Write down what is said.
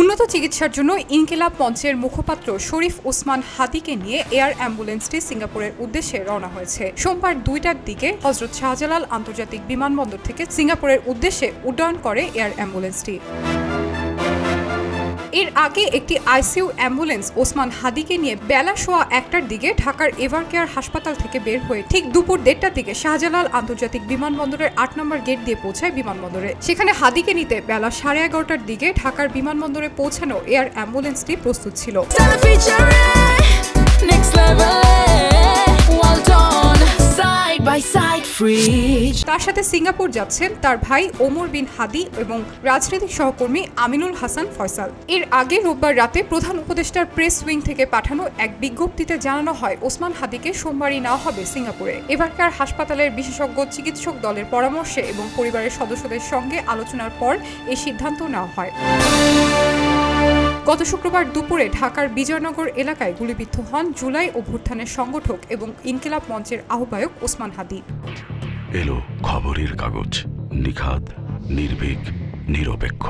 উন্নত চিকিৎসার জন্য ইনকিলাব মঞ্চের মুখপাত্র শরীফ ওসমান হাদিকে নিয়ে এয়ার অ্যাম্বুলেন্সটি সিঙ্গাপুরের উদ্দেশ্যে রওনা হয়েছে। সোমবার দুইটার দিকে হজরত শাহজালাল আন্তর্জাতিক বিমানবন্দর থেকে সিঙ্গাপুরের উদ্দেশ্যে উড্ডয়ন করে এয়ার অ্যাম্বুলেন্সটি। এর আগে একটি আইসিইউ অ্যাম্বুলেন্স ওসমান হাদিকে নিয়ে বেলা সোয়া একটার দিকে ঢাকার এভার কেয়ার হাসপাতাল থেকে বের হয়ে ঠিক দুপুর দেড়টার দিকে শাহজালাল আন্তর্জাতিক বিমানবন্দরের আট নম্বর গেট দিয়ে পৌঁছায় বিমানবন্দরে। সেখানে হাদিকে নিতে বেলা সাড়ে এগারোটার দিকে ঢাকার বিমানবন্দরে পৌঁছানো এয়ার অ্যাম্বুলেন্সটি প্রস্তুত ছিল। তার সাথে সিঙ্গাপুর যাচ্ছেন তার ভাই ওমর বিন হাদি এবং রাজনৈতিক সহকর্মী আমিনুল হাসান ফয়সাল। এর আগে রোববার রাতে প্রধান উপদেষ্টার প্রেস উইং থেকে পাঠানো এক বিজ্ঞপ্তিতে জানানো হয়, ওসমান হাদিকে সোমবারই নেওয়া হবে সিঙ্গাপুরে। এবারকার হাসপাতালের বিশেষজ্ঞ চিকিৎসক দলের পরামর্শে এবং পরিবারের সদস্যদের সঙ্গে আলোচনার পর এই সিদ্ধান্ত নেওয়া হয়। গত শুক্রবার দুপুরে ঢাকার বিজয়নগর এলাকায় গুলিবিদ্ধ হন জুলাই অভ্যুত্থানের সংগঠক এবং ইনকিলাব মঞ্চের আহ্বায়ক ওসমান হাদি। এলো খবরের কাগজ, নিখাদ, নির্ভীক, নিরপেক্ষ।